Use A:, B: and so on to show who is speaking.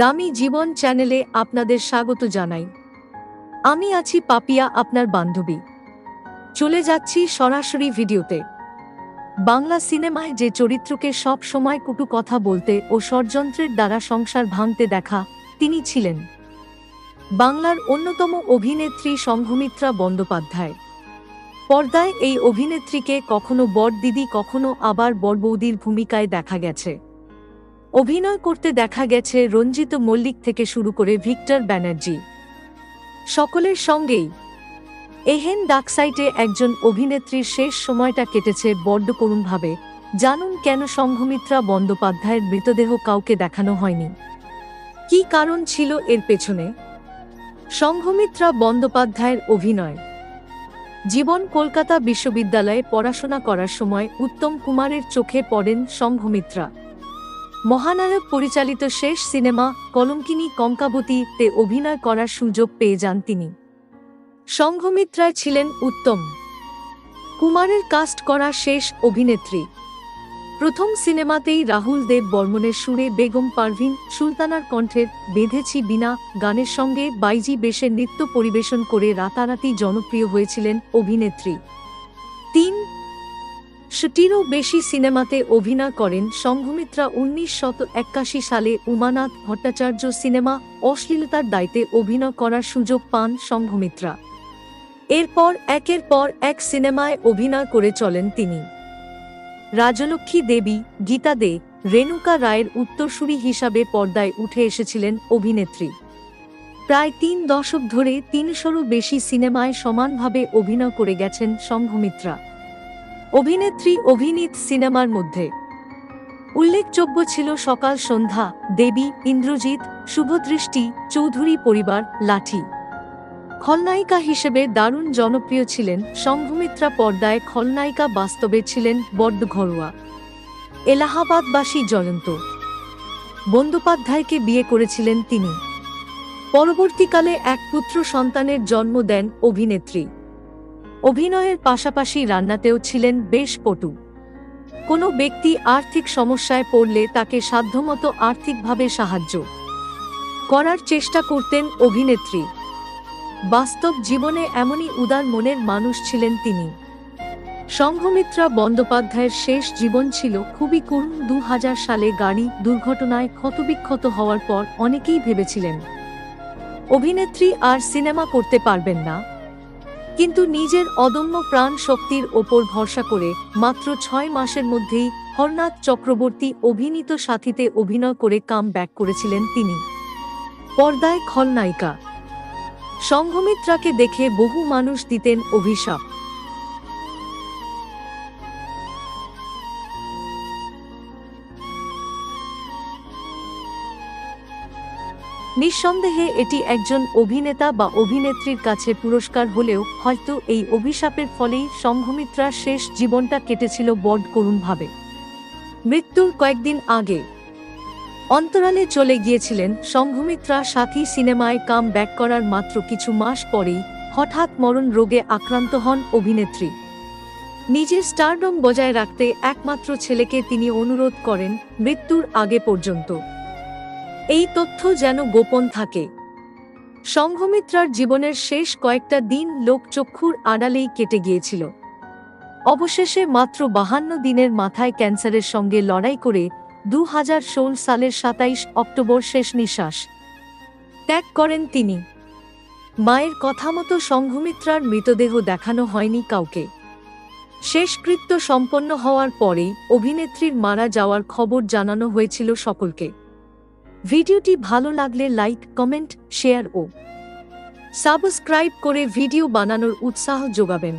A: দামি জীবন চ্যানেলে আপনাদের স্বাগত জানাই। আমি আছি পাপিয়া, আপনার বান্ধবী। চলে যাচ্ছি সরাসরি ভিডিওতে। বাংলা সিনেমায় যে চরিত্রকে সব সময় কুটু কথা বলতে ও ষড়যন্ত্রের দ্বারা সংসার ভাঙতে দেখা, তিনি ছিলেন। বাংলার অন্যতম অভিনেত্রী সংঘমিত্রা বন্দ্যোপাধ্যায়। পর্দায় এই অভিনেত্রীকে কখনো বড়দিদি, কখনো আবার বড়বৌদির ভূমিকায় দেখা গেছে। অভিনয় করতে দেখা গেছে রঞ্জিত মল্লিক থেকে শুরু করে ভিক্টর ব্যানার্জি। সকলের সঙ্গেই। এহেন ডাকসাইটে একজন অভিনেত্রীর শেষ সময়টা কেটেছে বড্ড করুণভাবে। জানুন কেন সংঘমিত্রা বন্দ্যোপাধ্যায়ের মৃতদেহ কাউকে দেখানো হয়নি। কি কারণ ছিল এর পেছনে? সংঘমিত্রা বন্দ্যোপাধ্যায়ের অভিনয়। জীবন কলকাতা বিশ্ববিদ্যালয়ে পড়াশোনা করার সময় উত্তম কুমারের চোখে পড়েন সংঘমিত্রা। মহানায়ক পরিচালিত শেষ সিনেমা কলঙ্কিনী কঙ্কাবতীতে অভিনয় করার সুযোগ পেয়ে যান তিনি। সংঘমিত্রায় ছিলেন উত্তম। কুমারের কাস্ট করা শেষ অভিনেত্রী। প্রথম সিনেমাতেই রাহুল দেব বর্মনের সুরে বেগম পারভিন, সুলতানার কণ্ঠের বেঁধেছি বিনা, গানের সঙ্গে বাইজি বেশে নৃত্য পরিবেশন করে রাতারাতি জনপ্রিয় হয়েছিলেন অভিনেত্রী। তিন টিরও বেশি সিনেমাতে অভিনয় করেন সংঘমিত্রা উনিশ শত একাশি সালে উমানাথ ভট্টাচার্য সিনেমা অশ্লীলতার দায়িত্বে অভিনয় করার সুযোগ পান সংঘমিত্রা। এরপর, একের পর এক সিনেমায় অভিনয় করে চলেন তিনি। রাজলক্ষ্মী দেবী, গীতা দে, রেণুকা রায়ের উত্তরসূরি হিসাবে পর্দায় উঠে এসেছিলেন অভিনেত্রী। প্রায় তিন দশক ধরে তিনশোরও বেশি সিনেমায় সমানভাবে অভিনয় করে গেছেন সংঘমিত্রা। অভিনেত্রী অভিনীত সিনেমার মধ্যে। উল্লেখযোগ্য ছিল সকাল সন্ধ্যা, দেবী, ইন্দ্রজিৎ, শুভদৃষ্টি, চৌধুরী পরিবার, লাঠি। খলনায়িকা হিসেবে দারুণ জনপ্রিয় ছিলেন সংঘমিত্রা পর্দায় খলনায়িকা বাস্তবে ছিলেন বড্ড ঘরোয়া। এলাহাবাদবাসী জয়ন্ত। বন্দ্যোপাধ্যায়কে বিয়ে করেছিলেন তিনি। পরবর্তীকালে এক পুত্র সন্তানের জন্ম দেন অভিনেত্রী। অভিনয়ের পাশাপাশি রান্নাতেও ছিলেন বেশ পটু। কোনো ব্যক্তি আর্থিক সমস্যায় পড়লে তাকে সাধ্যমতো আর্থিকভাবে সাহায্য করার চেষ্টা করতেন অভিনেত্রী। বাস্তব জীবনে এমনই উদার মনের মানুষ ছিলেন তিনি। সংঘমিত্রা বন্দ্যোপাধ্যায়ের শেষ জীবন ছিল খুবই করুণ দু হাজার সালে গাড়ি দুর্ঘটনায় ক্ষতবিক্ষত হওয়ার পর অনেকেই ভেবেছিলেন, অভিনেত্রী আর সিনেমা করতে পারবেন না। কিন্তু নিজের অদম্য প্রাণ শক্তির ওপর ভরসা করে মাত্র ছয় মাসের মধ্যেই হরনাথ চক্রবর্তী অভিনীত সাথীতে অভিনয় করে কাম ব্যাক করেছিলেন তিনি। পর্দায় খলনায়িকা। সংঘমিত্রাকে দেখে বহু মানুষ দিতেন অভিশাপ। নিঃসন্দেহে এটি একজন অভিনেতা বা অভিনেত্রীর কাছে পুরস্কার হলেও হয়তো এই অভিশাপের ফলেই সংঘমিত্রার শেষ জীবনটা কেটেছিল বড করুণভাবে। মৃত্যুর কয়েকদিন আগে অন্তরালে চলে গিয়েছিলেন সংঘমিত্রা সাথী সিনেমায় কাম ব্যাক করার মাত্র কিছু মাস পরেই হঠাৎ মরণ রোগে আক্রান্ত হন অভিনেত্রী। নিজের স্টারডম বজায় রাখতে একমাত্র ছেলেকে তিনি অনুরোধ করেন মৃত্যুর আগে পর্যন্ত। এই তথ্য যেন গোপন থাকে। সংঘমিত্রার জীবনের শেষ কয়েকটা দিন লোকচক্ষুর আড়ালেই কেটে গিয়েছিল। অবশেষে মাত্র বাহান্ন দিনের মাথায় ক্যান্সারের সঙ্গে লড়াই করে দু হাজার ষোল সালের সাতাইশ অক্টোবর শেষ নিঃশ্বাস ত্যাগ করেন তিনি। মায়ের কথা মতো সংঘমিত্রার মৃতদেহ দেখানো হয়নি কাউকে। শেষকৃত্য সম্পন্ন হওয়ার পরেই অভিনেত্রীর মারা যাওয়ার খবর জানানো হয়েছিল সকলকে। ভিডিওটি ভালো লাগলে লাইক কমেন্ট শেয়ার ও সাবস্ক্রাইব করে ভিডিও বানানোর উৎসাহ যোগাবেন।